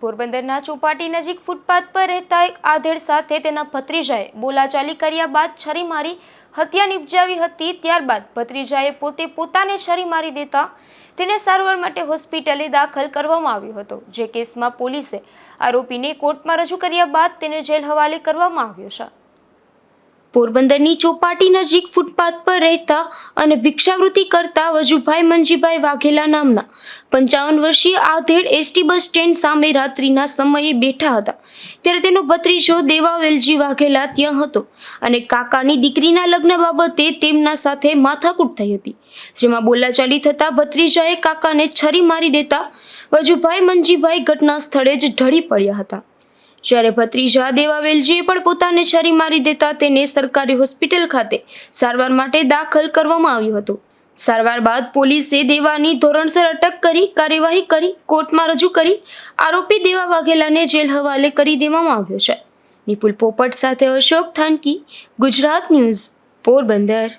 પોરબંદરના ચોપાટી નજીક ફૂટપાથ પર રહેતા એક આધેડ સાથે તેના ભત્રીજાએ બોલાચાલી કર્યા બાદ છરી મારી હત્યા નિપજાવી હતી. ત્યારબાદ ભત્રીજાએ પોતે પોતાને છરી મારી દેતા તેને સારવાર માટે હોસ્પિટલે દાખલ કરવામાં આવ્યો હતો. જે કેસમાં પોલીસે આરોપીને કોર્ટમાં રજૂ કર્યા બાદ તેને જેલ હવાલે કરવામાં આવ્યો છે. પોરબંદરની ચોપાટી નજીક ફૂટપાથ પર રહેતા અને ભિક્ષાવૃત્તિ કરતા વજુભાઈ મંજીભાઈ વાઘેલા નામના પંચાવન વર્ષીય આધેડ એસટી બસ સ્ટેન્ડ સામે રાત્રિના સમયે બેઠા હતા. ત્યારે તેનો ભત્રીજો દેવા વેલજી વાઘેલા ત્યાં હતો અને કાકાની દીકરીના લગ્ન બાબતે તેમના સાથે માથાકૂટ થઈ હતી. જેમાં બોલાચાલી થતાં ભત્રીજાએ કાકાને છરી મારી દેતા વજુભાઈ મંજીભાઈ ઘટના સ્થળે જ ઢળી પડ્યા હતા. જ્યારે ભત્રીજા દેવાવેલજીએ પણ પોતાને છરી મારી દેતા તેને સરકારી હોસ્પિટલ ખાતે સારવાર માટે દાખલ કરવામાં આવ્યું હતું. સારવાર બાદ પોલીસે દેવાની ધોરણસર અટક કરી, કાર્યવાહી કરી, કોર્ટમાં રજૂ કરી, આરોપી દેવા વાઘેલાને જેલ હવાલે કરી દેવામાં આવ્યો છે. નિપુલ પોપટ સાથે અશોક થાનકી, ગુજરાત ન્યૂઝ, પોરબંદર.